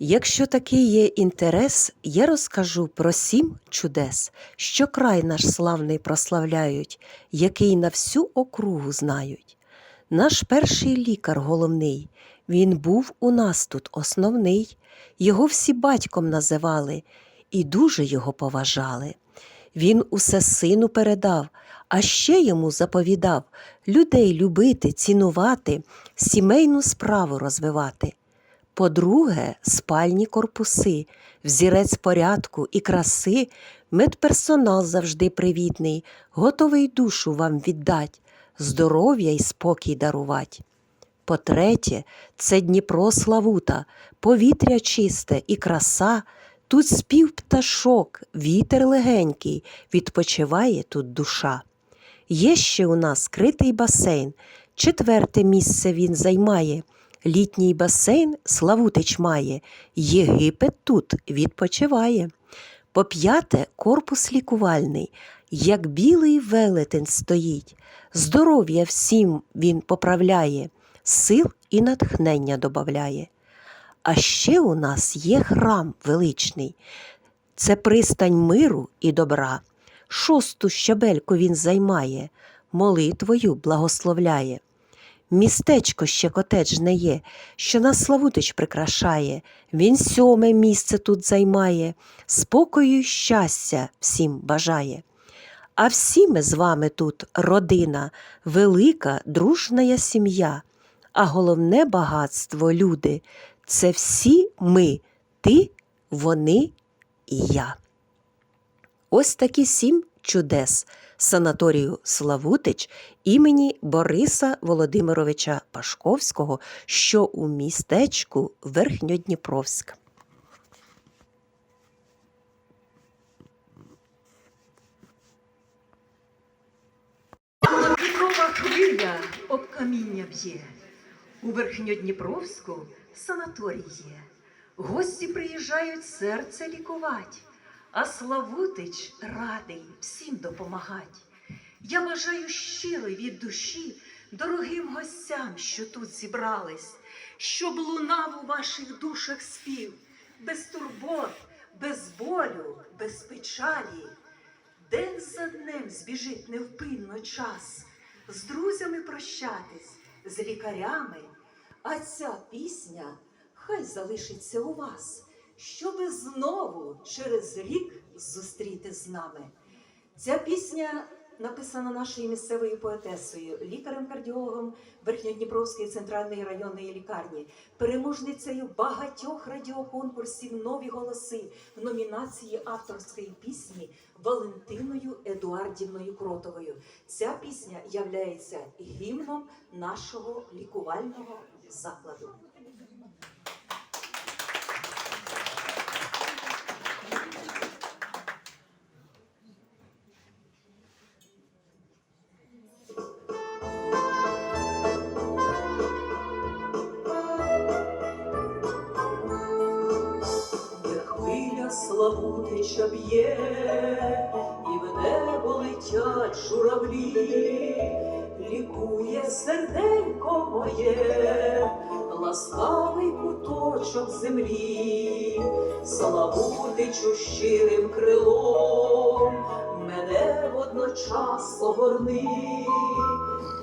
Якщо такий є інтерес, я розкажу про сім чудес, що край наш славний прославляють, який на всю округу знають. Наш перший лікар головний, він був у нас тут основний, його всі батьком називали і дуже його поважали. Він усе сину передав, а ще йому заповідав людей любити, цінувати, сімейну справу розвивати. По-друге, спальні корпуси, взірець порядку і краси, медперсонал завжди привітний, готовий душу вам віддать, здоров'я й спокій дарувать. По-третє, це Дніпро Славута, повітря чисте і краса, тут спів пташок, вітер легенький, відпочиває тут душа. Є ще у нас скритий басейн, четверте місце він займає. Літній басейн Славутич має, Єгипет тут відпочиває. По п'яте корпус лікувальний, як білий велетень стоїть, здоров'я всім він поправляє, сил і натхнення добавляє. А ще у нас є храм величний, це пристань миру і добра. Шосту щабельку він займає, молитвою благословляє. Містечко ще котеджне є, що нас Славутич прикрашає, він сьоме місце тут займає, спокою й щастя всім бажає. А всі ми з вами тут родина, велика, дружна сім'я, а головне багатство, люди, це всі ми, ти, вони і я. Ось такі сім чудес санаторію Славутич імені Бориса Володимировича Пашковського, що у містечку Верхньодніпровськ. Дніпрова хвиля об каміння б'є. У Верхньодніпровську санаторій є. Гості приїжджають серце лікувать, а Славутич радий всім допомагать. Я бажаю щиро від душі дорогим гостям, що тут зібрались, щоб лунав у ваших душах спів, без турбот, без болю, без печалі. День за днем збіжить невпинно час, з друзями прощатись, з лікарями. А ця пісня хай залишиться у вас, щоби знову через рік зустріти з нами. Ця пісня написана нашою місцевою поетесою, лікарем-кардіологом Верхньодніпровської центральної районної лікарні, переможницею багатьох радіоконкурсів Нові голоси в номінації авторської пісні Валентиною Едуардівною Кротовою. Ця пісня являється гімном нашого лікувального закладу. Славутича б'є, і в небо летять журавлі, лікує серденько моє, ласкавий куточок землі, Славутичу щирим крилом, мене водночас огорни,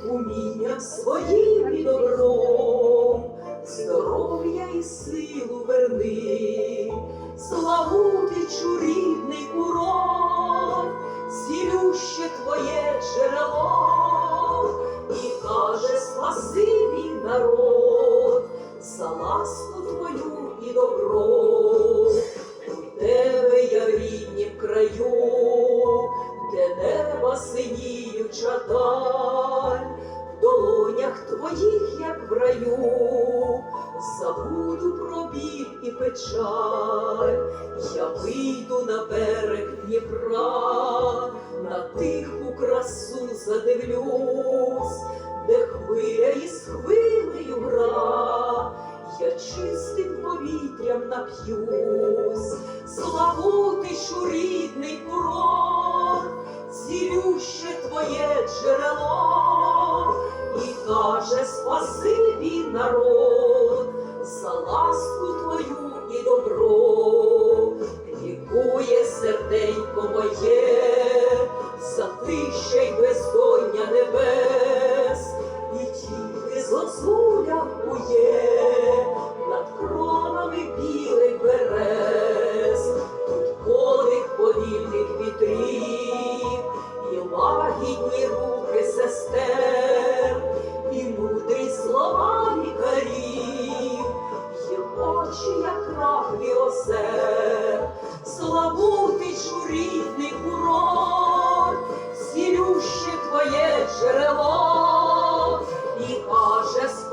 умінням своїм і добром. Здоров'я і силу верни, Славутичу рідний курорт, цілюще твоє джерело, і каже спасибі народ, за ласку твою і добро. У тебе я в ріднім краю, де неба синіюча даль, в долонях твоїх, як в раю, забуду про біль і печаль, я вийду на берег Дніпра, на тиху красу задивлюсь, де хвиля із хвилею гра, я чистим повітрям нап'юсь, Славутишу рідний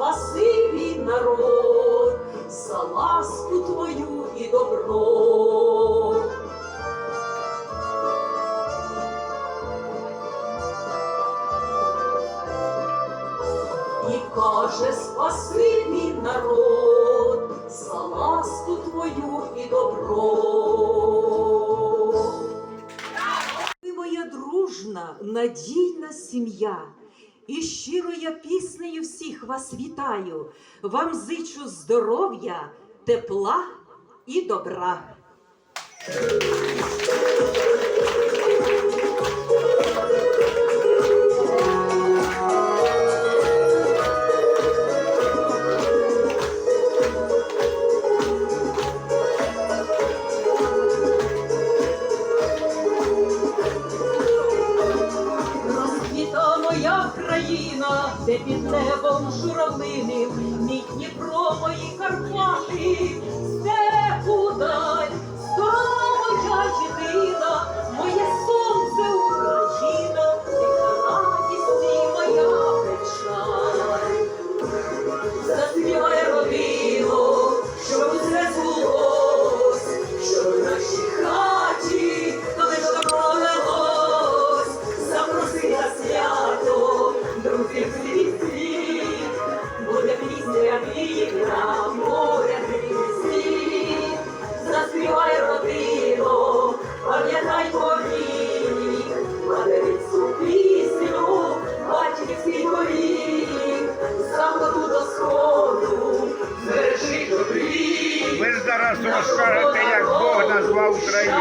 спасибі народ, за ласку твою і добро. І каже спасибі народ, за ласку твою і добро. Ти моя дружна, надійна сім'я. І щиро я піснею всіх вас вітаю, вам зичу здоров'я, тепла і добра. де під небом журавлиним, мій Дніпро, мої Карпати. розкажете, як Бог назвав Україну.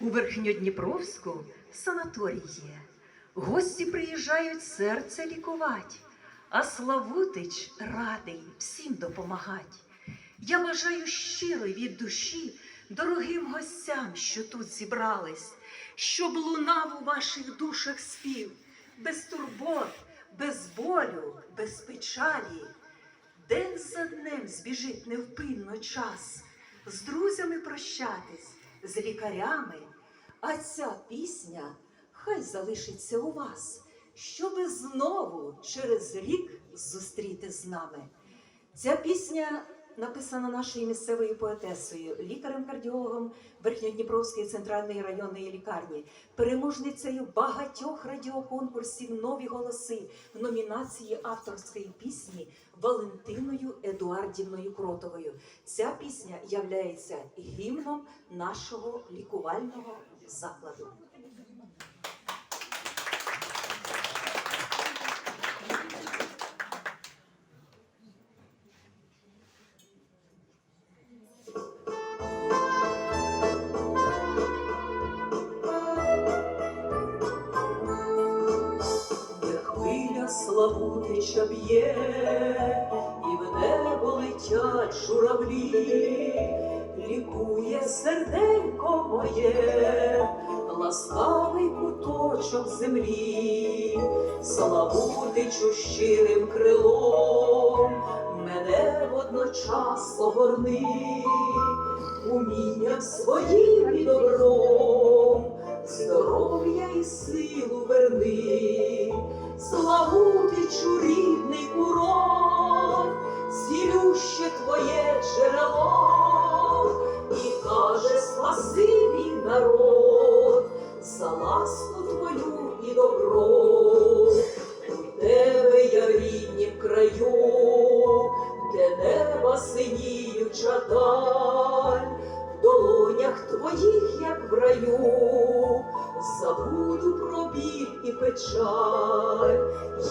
У Верхньодніпровську санаторій є. Гості приїжджають серце лікувати, а Славутич радий всім допомагать. Я бажаю щиро від душі дорогим гостям, що тут зібрались, щоб лунав у ваших душах спів, без турбот, без болю, без печалі. День за днем збіжить невпинно час з друзями прощатись, з лікарями. А ця пісня хай залишиться у вас, щоби знову через рік зустріти з нами. Ця пісня написана нашою місцевою поетесою, лікарем-кардіологом Верхньодніпровської центральної районної лікарні, переможницею багатьох радіоконкурсів Нові голоси в номінації авторської пісні Валентиною Едуардівною Кротовою. Ця пісня являється гімном нашого лікувального закладу. Славутича б'є, і в небо летять журавлі, лікує серденько моє, ласкавий куточок землі, Славутичу щирим крилом, мене водночас огорни, умінням своїм і добром, здоров'я і силу верни, Славутичу рідний курорт, цілюще твоє джерело, і каже спасибі народ, за ласку твою і добро. У тебе я в ріднім краю, де неба синіюча даль, в долонях твоїх, як в раю, забуду про біль і печаль,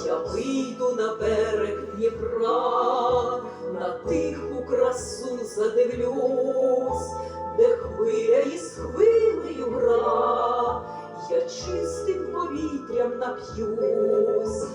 я вийду на берег Дніпра, на тиху красу задивлюсь, де хвиля із хвилею гра, я чистим повітрям нап'юсь,